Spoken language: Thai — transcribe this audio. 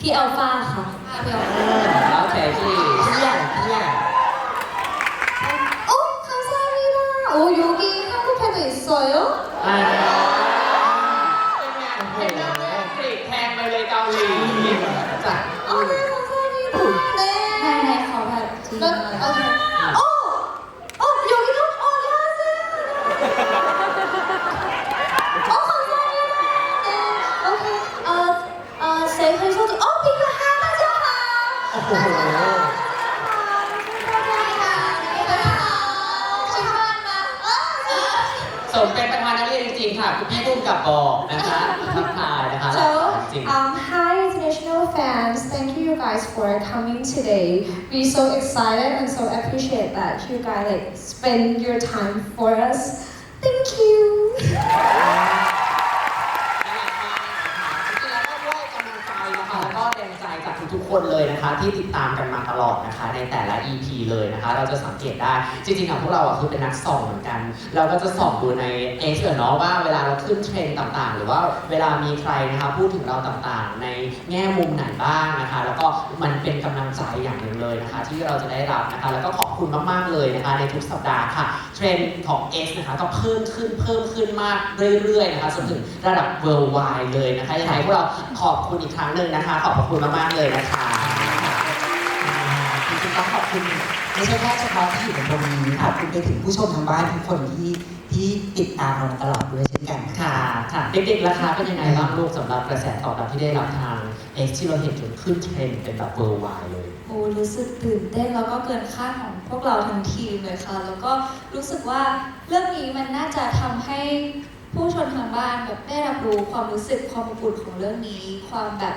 พี่อัลฟาค่ะ แล้วแต่ที่ที่ใหญ่ที่ใหญ่ 어 감사합니다. 오 여기 한국 팬도 있어요? อ่าเป็นไงเป็นหน้าแม่กรีดแทงไปเลยเกาหลีจ้ะ 아 네 감사합니다. ใน 네. ในเขาแบบจีน 몇, เลย 아, 네. 어! 어 โอ้โห สมเป็นประธานนักเรียนจริงๆค่ะ คุณพี่ตุ้มกับบอกนะคะทักทายนะคะ So, จริง um, hi international fans. Thank you, you guys, for coming today. We're so excited and so appreciate that you guys like spend your time for us. Thank you. ทุกๆคนเลยนะคะ ที่ติดตามกันมาตลอดนะคะ ในแต่ละ EP เลยนะคะ เราจะสังเกตได้จริงๆอะพวกเราอะคือเป็นนักส่องเหมือนกัน เราก็จะส่องดูใน X เออเนาะว่าเวลาเราขึ้นเทรนด์ต่างๆ หรือว่าเวลามีใครนะคะพูดถึงเราต่างๆ ในแง่มุมไหนบ้างนะคะ แล้วก็มันเป็นกำลังใจอย่างหนึ่งเลยนะคะ ที่เราจะได้รับนะคะ แล้วก็ขอบคุณมากๆเลยนะคะ ในทุกสัปดาห์ค่ะเทรนด์ของ X นะคะก็เพิ่มขึ้นเพิ่มขึ้นมากเรื่อยๆนะคะจนถึงระดับ worldwide เลยนะคะยังไงพวกเราขอบคุณอีกครั้งหนึ่งนะคะ ขอบพระคุณมากๆเลยนะคะจริงๆต้องขอบคุณไม่ใช่แค่เฉพาะที่อยู่บนตรงนี้ขอบคุณไปถึงผู้ชมทางบ้านทุกคนที่ที่ติดตามเรามาตลอดด้วยเช่นกันค่ะค่ะ ค่ะเด็กๆราคาเป็นยังไงบ้างลูกสำหรับกระแสตอบรับที่ได้รับทาง X ที่เราเห็นจนขึ้นเทรนด์เป็นแบบ worldwide เลย โอ้รู้สึกตื่นเต้นแล้วก็เกินคาดของพวกเราทั้งทีมเลยค่ะ แล้วก็รู้สึกว่าเรื่องนี้มันน่าจะทำให้ผู้ชมทางบ้านแบบได้รับรู้ความรู้สึกความอบอุ่นของเรื่องนี้ ความแบบ